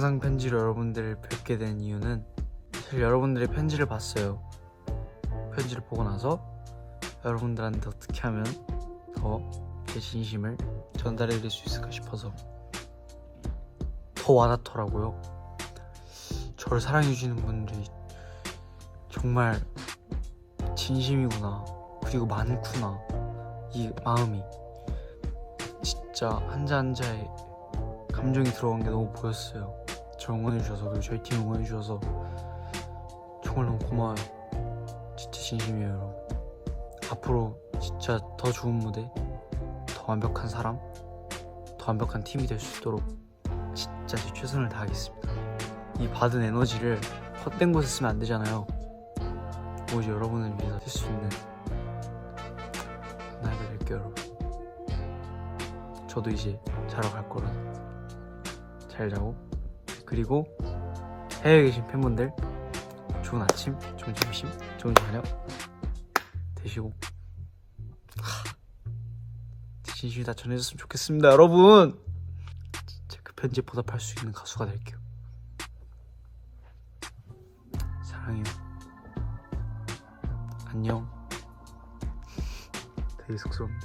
영상 편지로 여러분들을 뵙게 된 이유는 사실 여러분들의 편지를 봤어요. 편지를 보고 나서 여러분들한테 어떻게 하면 더 제 진심을 전달해 드릴 수 있을까 싶어서 더 와닿더라고요. 저를 사랑해 주시는 분들이 정말 진심이구나. 그리고 많구나. 이 마음이 진짜 한자 한자에 감정이 들어간 게 너무 보였어요. 저 응원해 주셔서 그리고 저희 팀 응원해 주셔서 정말 너무 고마워요. 진짜 진심이에요, 여러분. 앞으로 진짜 더 좋은 무대, 더 완벽한 사람, 더 완벽한 팀이 될 수 있도록 진짜 제 최선을 다하겠습니다. 이 받은 에너지를 헛된 곳에 쓰면 안 되잖아요. 오직 여러분을 위해서 쓸 수 있는 나이가 될게요, 여러분. 저도 이제 자러 갈 거라 잘 자고 그리고 해외에 계신 팬분들 좋은 아침, 좋은 점심, 좋은 저녁 되시고 진심이 다 전해졌으면 좋겠습니다, 여러분. 진짜 그 편지에 보답할 수 있는 가수가 될게요. 사랑해요. 안녕. 되게 쑥스럽네.